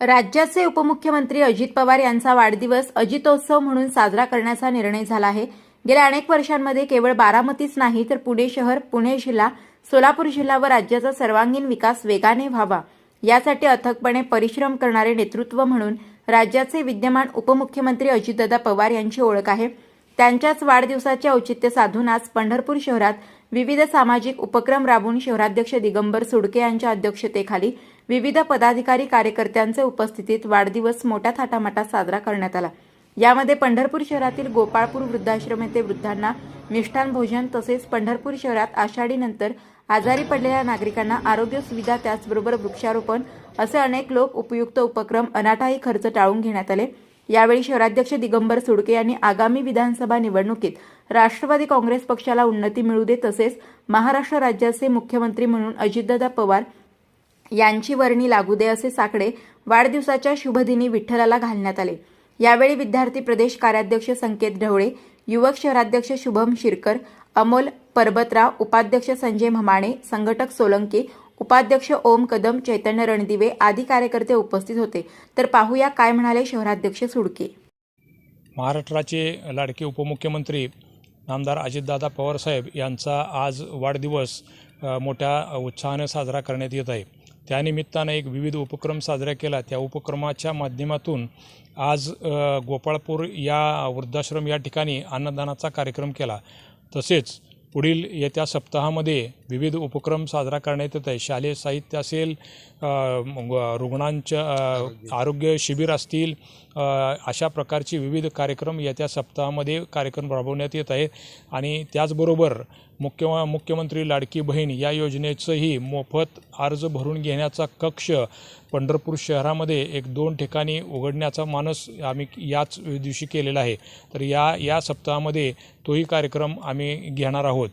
राज्याचे उपमुख्यमंत्री अजित पवार यांचा वाढदिवस अजितोत्सव म्हणून साजरा करण्याचा निर्णय झाला आहे. गेल्या अनेक वर्षांमध्ये केवळ बारामतीच नाही तर पुणे शहर पुणे जिल्हा सोलापूर जिल्हा व राज्याचा सर्वांगीण विकास वेगाने व्हावा. यासाठी अथकपणे परिश्रम करणारे नेतृत्व म्हणून राज्याचे विद्यमान उपमुख्यमंत्री अजितदादा पवार यांची ओळख आहे. त्यांच्याच वाढदिवसाचे औचित्य साधून आज पंढरपूर शहरात विविध सामाजिक उपक्रम राबवून शहराध्यक्ष दिगंबर सुडके यांच्या अध्यक्षतेखाली विविध पदाधिकारी कार्यकर्त्यांचे उपस्थितीत वाढदिवस मोठ्या थाटामाटात साजरा करण्यात आला. यामध्ये पंढरपूर शहरातील गोपाळपूर वृद्धाश्रम येथे वृद्धांना मिष्ठान भोजन तसेच पंढरपूर शहरात आषाढीनंतर आजारी पडलेल्या नागरिकांना आरोग्य सुविधा त्याचबरोबर वृक्षारोपण असे अनेक लोक उपयुक्त उपक्रम अनाठाही खर्च टाळून घेण्यात आले. यावेळी शहराध्यक्ष दिगंबर सुडके यांनी आगामी विधानसभा निवडणुकीत राष्ट्रवादी काँग्रेस पक्षाला उन्नती मिळू दे तसेच महाराष्ट्र राज्याचे मुख्यमंत्री म्हणून अजितदादा पवार यांची वर्णी लागू दे असे साकडे वाढदिवसाच्या शुभदिनी विठ्ठलाला घालण्यात आले. यावेळी विद्यार्थी प्रदेश कार्याध्यक्ष संकेत ढवळे युवक शहराध्यक्ष शुभम शिरकर अमोल परबतराव उपाध्यक्ष संजय म्हमाणे संघटक सोलंकी उपाध्यक्ष ओम कदम चैतन्य रणदिवे आदी कार्यकर्ते उपस्थित होते. तर पाहूया काय म्हणाले शहराध्यक्ष सुडके. महाराष्ट्राचे लाडके उपमुख्यमंत्री नामदार अजितदादा पवारसाहेब यांचा आज वाढदिवस मोठ्या उत्साहाने साजरा करण्यात येत आहे. त्यानिमित्तानं एक विविध उपक्रम साजरा केला. त्या उपक्रमाच्या माध्यमातून आज गोपाळपूर या वृद्धाश्रम या ठिकाणी अन्नदानाचा कार्यक्रम केला. तसेच पुढील येत्या सप्ताहामध्ये विविध उपक्रम साजरा करण्यात येत आहे शालेय साहित्य असेल रुग्णांच्या आरोग्य. शिबिर असतील अशा प्रकारचे विविध कार्यक्रम येत्या सप्ताहामध्ये कार्यक्रम राबवण्यात येत आहेत. आणि त्याचबरोबर मुख्य मुख्यमंत्री लाडकी बहीण या योजनेचंही मोफत अर्ज भरून घेण्याचा कक्ष पंढरपूर शहरामध्ये एक दोन ठिकाणी उघडण्याचा मानस आम्ही याच दिवशी केलेला आहे. तर या या सप्ताहामध्ये तोही कार्यक्रम आम्ही घेणार आहोत.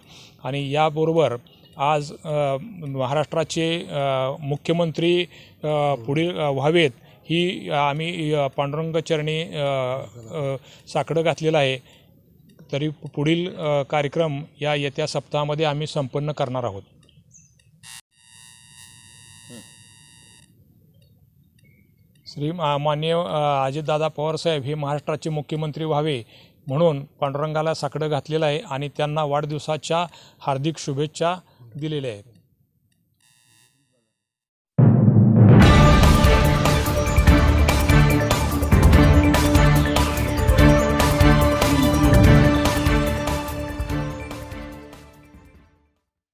आणि याबरोबर आज महाराष्ट्राचे मुख्यमंत्री पुढील व्हावेत ही आम्ही पांडुरंग चरणी साकडं घातलेलं आहे. तरी पुढील कार्यक्रम या येत्या सप्ताहामध्ये आम्ही संपन्न करणार आहोत. श्री मान्य माननीय अ, अजितदादा पवारसाहेब हे महाराष्ट्राचे मुख्यमंत्री व्हावे म्हणून पांडुरंगाला साकडं घातलेलं आहे आणि त्यांना वाढदिवसाच्या हार्दिक शुभेच्छा दिलेल्या आहेत.